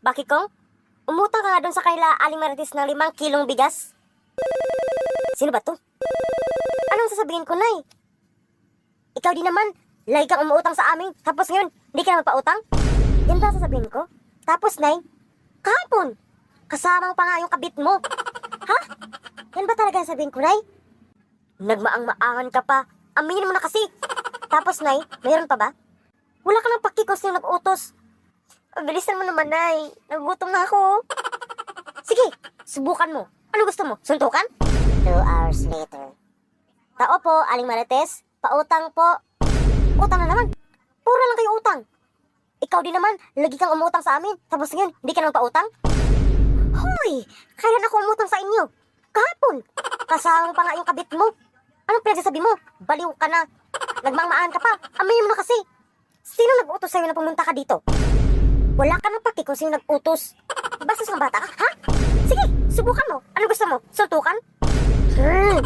Bakit kong? Umutang ka nga doon sa kanila Aling Marites ng limang kilong bigas? Sino ba to? Anong sasabihin ko, Nay? Ikaw di naman, lagi kang umuutang sa amin, tapos ngayon, hindi ka na magpautang? Yan ba sasabihin ko? Tapos, Nay, kahapon, kasamang pa nga yung kabit mo. Ha? Yan ba talaga sabihin ko, Nay? Nagmaang-maangan ka pa. Aminin mo na kasi. Tapos, Nay, mayroon pa ba? Wala ka ng paki kung sino nag-utos. Bilisan mo naman, Nay. Nagutom na ako. Sige, subukan mo. Ano gusto mo? Suntukan? Two hours later. Tao po, Aling Marites. Pautang po. Utang na naman. Puro lang kayo utang. Ikaw din naman, lagi kang umutang sa amin. Tapos ngayon, hindi ka naman pautang? Hoy, kailan ako umutang sa inyo? Kahapon. Kasama pa nga yung kabit mo. Anong pinagsasabi mo? Baliw ka na. Nagmangmaan ka pa. Amayin mo na kasi. Sino nag-utos sa'yo na pumunta ka dito? Wala ka nang paki kung sino nag-utos. Basta sa bata ka, ha? Sige, subukan mo. Ano gusto mo? Suntukan? Hmm,